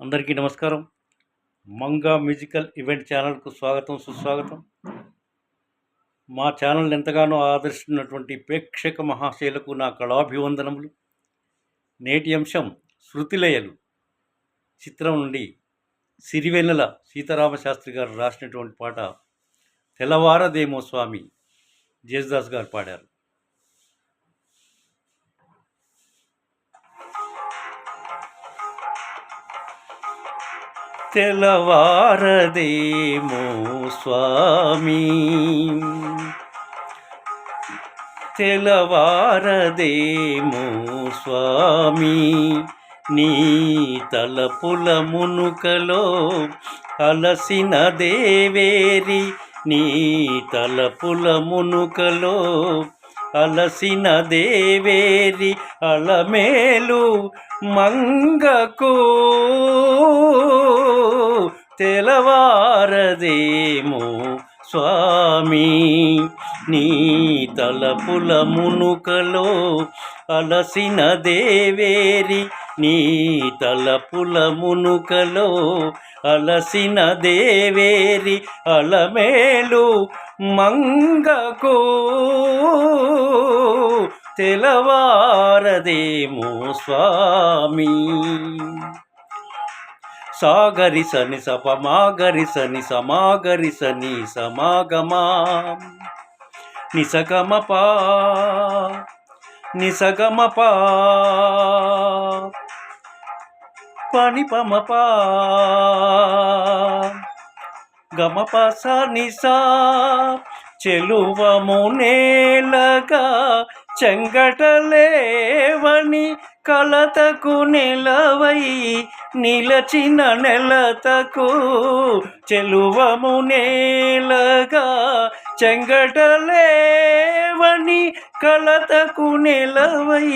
అందరికీ నమస్కారం. Manga musical event ఛానల్కు స్వాగతం సుస్వాగతం. మా ఛానల్ ఎంతగానో ఆదరిస్తున్నటువంటి ప్రేక్షక మహాశైలకు నా కళాభివందనములు. నేటి అంశం శృతిలయలు. చిత్రం నుండి సిరివెన్నెల సీతారామశాస్త్రి గారు రాసినటువంటి పాట తెల్లవారదేమో స్వామి జేసుదాస్ గారు పాడారు. తెలవారదేమో స్వామి. తెలవారదేమో స్వామి నీ తలపుల మునుకలో అలసిన దేవేరి నీ తలపుల మునుకలో అలసిన దేవేరి అలమేలు మంగకు తెలవారదేమో స్వామి. నీ తలపుల మునుకలో అలసిన దేవేరి నీ తలపుల మునుకలో అలసిన దేవేరి అలమేలు మంగకో తెలవారదేమో స్వామి. సాగరి సని సపమాగరి సని సమాగరి సని సమాగమా. నిసగమపా నిసగమపా. పని పమపా గమప నిసా చెలువము నేలగా చెంగటలేవని కలతకు నిలవై నిలచిన నెలతకు చెలువము నేలగా చెంగటలేవని కలతకు నెలవై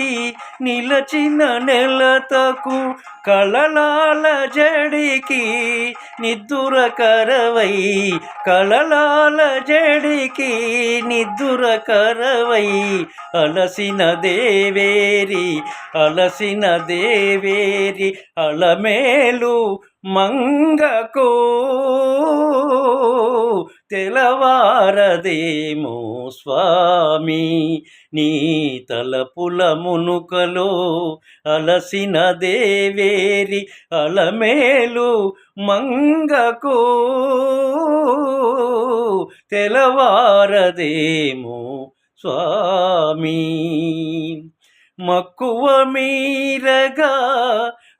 నిలచిన నెలతకు కళలాల జడికి నిద్దుర కరవై కళలాల జడికి నిద్దుర కరవై అలసిన దేవేరి అలసిన దేవేరి అలమేలు మంగకు తెలవారదేమో స్వామి నీ తలపుల మునుకలో అలసిన దేవేరి అలమేలు మంగకు. తెలవారదేమో స్వామి మక్కువ మీరగా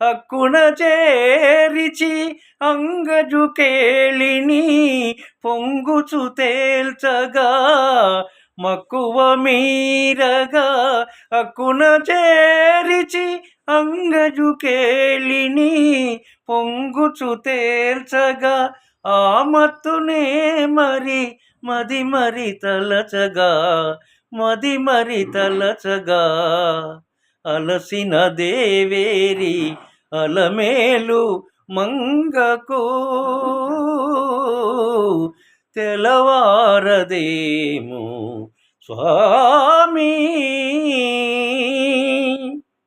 అక్కున చేరిచి అంగజు కేళిని పొంగుచు తేల్చగా మక్కువ మీరగా అక్కున చేరిచి అంగజు కేళిని పొంగుచు తేల్చగా ఆ మత్తునే మరి మది మరి తలచగా మది మరి తలచగా అలసిన దేవేరి అలమేలు మంగకు తెలవారదేమో స్వామి.